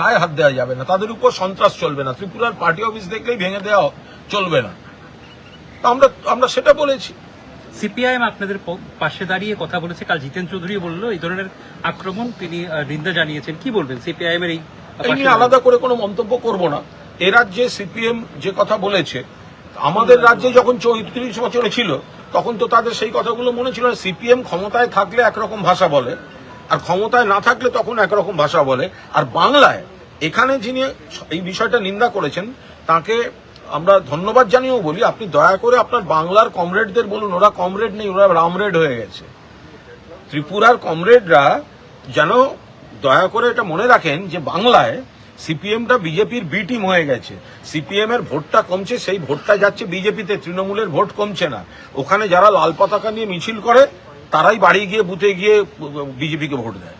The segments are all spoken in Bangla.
গায়ে হাত দেওয়া যাবে না। তাদের উপর সন্ত্রাস চলবে না। ত্রিপুরার পার্টি অফিস দেখলেই ভেঙে দেওয়া চলবে না। আমরা আমরা সেটা বলেছি। সিপিআইএম আপনাদের পাশে দাঁড়িয়ে কথা বলেছে। কাল জিতেন চৌধুরী বলল এই ধরনের আক্রমণ তিনি নিন্দা জানিয়েছেন। কি বলবেন সিপিআইএম এর এই আলাদা করে কোনো মন্তব্য করব না। এ রাজ্যে সিপিএম যে কথা বলেছে আমাদের রাজ্যে যখন চৌত্রিশ বছরে ছিল তখন তো তাদের সেই কথাগুলো মনে ছিল সিপিএম ক্ষমতায় থাকলে একরকম ভাষা বলে। আর ক্ষমতায় না থাকলে তখন একরকম ভাষা বলে। আর বাংলায়, এখানে যিনি এই বিষয়টা নিন্দা করেছেন, তাকে আমরা ধন্যবাদ জানিয়েও বলি, আপনি দয়া করে আপনার বাংলার কমরেডদের বলুন, ওরা কমরেড নেই, ওরা রামরেড হয়ে গেছে। ত্রিপুরার কমরেডরা যেন দয়া করে এটা মনে রাখেন যে বাংলায় সিপিএমটা বিজেপির বি টিম হয়ে গেছে। সিপিএম এর ভোটটা কমছে, সেই ভোটটা যাচ্ছে বিজেপিতে, তৃণমূলের ভোট কমছে না। ওখানে যারা লাল পতাকা নিয়ে মিছিল করে তারাই বাড়ি গিয়ে বুথে গিয়ে বিজেপিকে ভোট দেয়।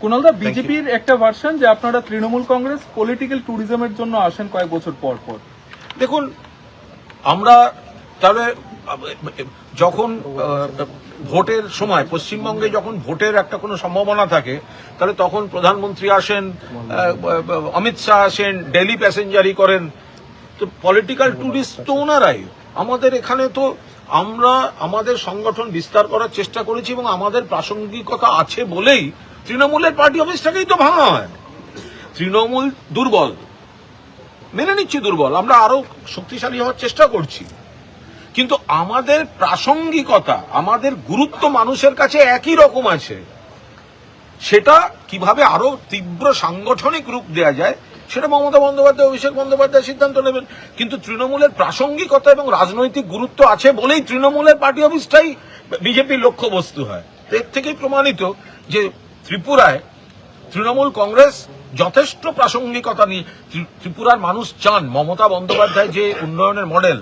কুণালদা বিজেপির একটা ভার্সন যে আপনারা তৃণমূল কংগ্রেস পলিটিক্যাল ট্যুরিজমের জন্য আসেন কয়েক বছর পর পর। দেখুন আমরা তাহলে যখন ভোটের সময় পশ্চিমবঙ্গে যখন ভোটের একটা কোনো সম্ভাবনা থাকে তাহলে তখন প্রধানমন্ত্রী আসেন অমিত শাহ আসেন ডেলি প্যাসেঞ্জারি করেন। তো পলিটিক্যাল ট্যুরিস্ট তো ওনারাই। আমাদের এখানে তো আমরা আমাদের সংগঠন বিস্তার করার চেষ্টা করেছি এবং আমাদের প্রাসঙ্গিকতা আছে বলেই তৃণমূলের পার্টি অফিসটাকেই তো ভাঙা হয়। তৃণমূল দুর্বল। মেনে নিচ্ছি দুর্বল। আমরা আরও শক্তিশালী হওয়ার চেষ্টা করছি। কিন্তু আমাদের প্রাসঙ্গিকতা, আমাদের গুরুত্ব মানুষের কাছে একই রকম আছে। সেটা কীভাবে আরও তীব্র সাংগঠনিক রূপ দেওয়া যায় সেটা মমতা বন্দ্যোপাধ্যায়, অভিষেক বন্দ্যোপাধ্যায় সিদ্ধান্ত নেবেন। কিন্তু তৃণমূলের প্রাসঙ্গিকতা এবং রাজনৈতিক গুরুত্ব আছে বলেই তৃণমূলের পার্টি অফিসটাই বিজেপির লক্ষ্যবস্তু হয়। এর থেকেই প্রমাণিত যে ত্রিপুরায় তৃণমূল কংগ্রেস যথেষ্ট প্রাসঙ্গিকতা নিয়ে ত্রিপুরার মানুষ চান মমতা বন্দ্যোপাধ্যায় যে উন্নয়নের মডেল,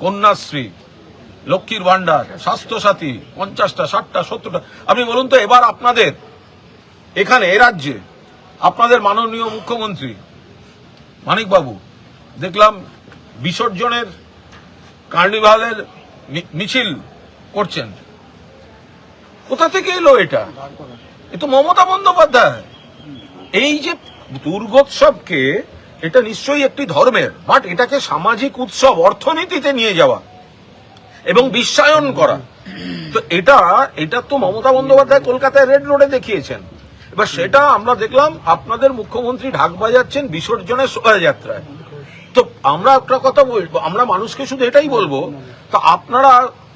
কন্যাশ্রী, লক্ষ্মীর ভান্ডার স্বাস্থ্যসাথী, পঞ্চাশটা, ষাটটা, সত্তরটা। আপনি বলুন তো, এবার আপনাদের, এখানে, এ রাজ্যে, আপনাদের মাননীয় মুখ্যমন্ত্রী মানিকবাবু, দেখলাম বিসর্জনের কার্নিভালের মিছিল করছেন। কোথা থেকে এলো এটা? এ তো মমতা বন্দ্যোপাধ্যায়। এই যে দুর্গোৎসবকে, এটা নিশ্চয়ই একটি ধর্মের, বাট এটাকে সামাজিক উৎসব, অর্থনীতিতে নিয়ে যাওয়া এবং বিশ্বায়ন করা। তো এটা এটা তো মমতা বন্দ্যোপাধ্যায় কলকাতায় রেড রোডে দেখিয়েছেন। এবার সেটা আমরা দেখলাম আপনাদের মুখ্যমন্ত্রী ঢাক বাজাচ্ছেন বিসর্জনের শোভাযাত্রায়। তো আমরা একটা কথা বলব আমরা মানুষকে শুধু এটাই বলব তো আপনারা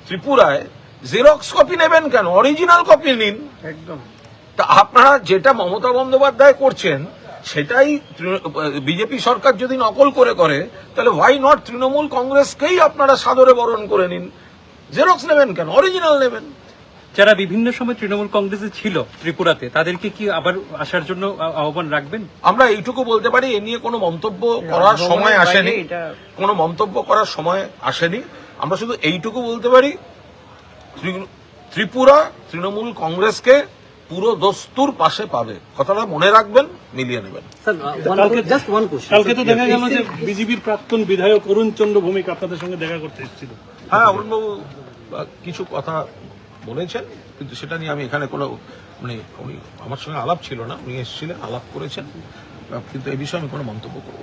ত্রিপুরায় জেরক্স কপি নেবেন কেন? অরিজিনাল কপি নিন। একদম। তা আপনারা যেটা মমতা বন্দ্যোপাধ্যায় করছেন সেটাই বিজেপি সরকার যদি নকল করে করে তাহলে ওয়াই নট তৃণমূল কংগ্রেসকেই আপনারা সাদরে বরণ করে নিন? জেরক্স নেবেন কেন? অরিজিনাল নেবেন। যারা বিভিন্ন সময় তৃণমূল কংগ্রেসে ছিল ত্রিপুরাতে তাদেরকে কি আবার আসার জন্য আহ্বান রাখবেন? আমরা এইটুকু বলতে পারি এ নিয়ে কোনো মন্তব্য করার সময় আসেনি। কোনো মন্তব্য করার সময় আসেনি। আমরা শুধু এইটুকু বলতে পারি ত্রিপুরা তৃণমূল কংগ্রেসকে পুরো দস্তুর পাশে পাবে। কথাটা মনে রাখবেন মিলিয়ে নেবেন। কালকে জাস্ট ওয়ান কোশ্চেন কালকে তো দেখা গেল যে বিজেপির প্রাক্তন বিধায়ক অরুণ চন্দ্র ভৌমিক আপনাদের সঙ্গে দেখা করতে এসেছিল। হ্যাঁ অরুণবাবু কিছু কথা বলেছেন, কিন্তু সেটা নিয়ে আমি এখানে কোনো মানে উনি আমার সঙ্গে আলাপ ছিল না, উনি এসেছিলেন, আলাপ করেছেন, কিন্তু এই বিষয়ে আমি কোনো মন্তব্য করব।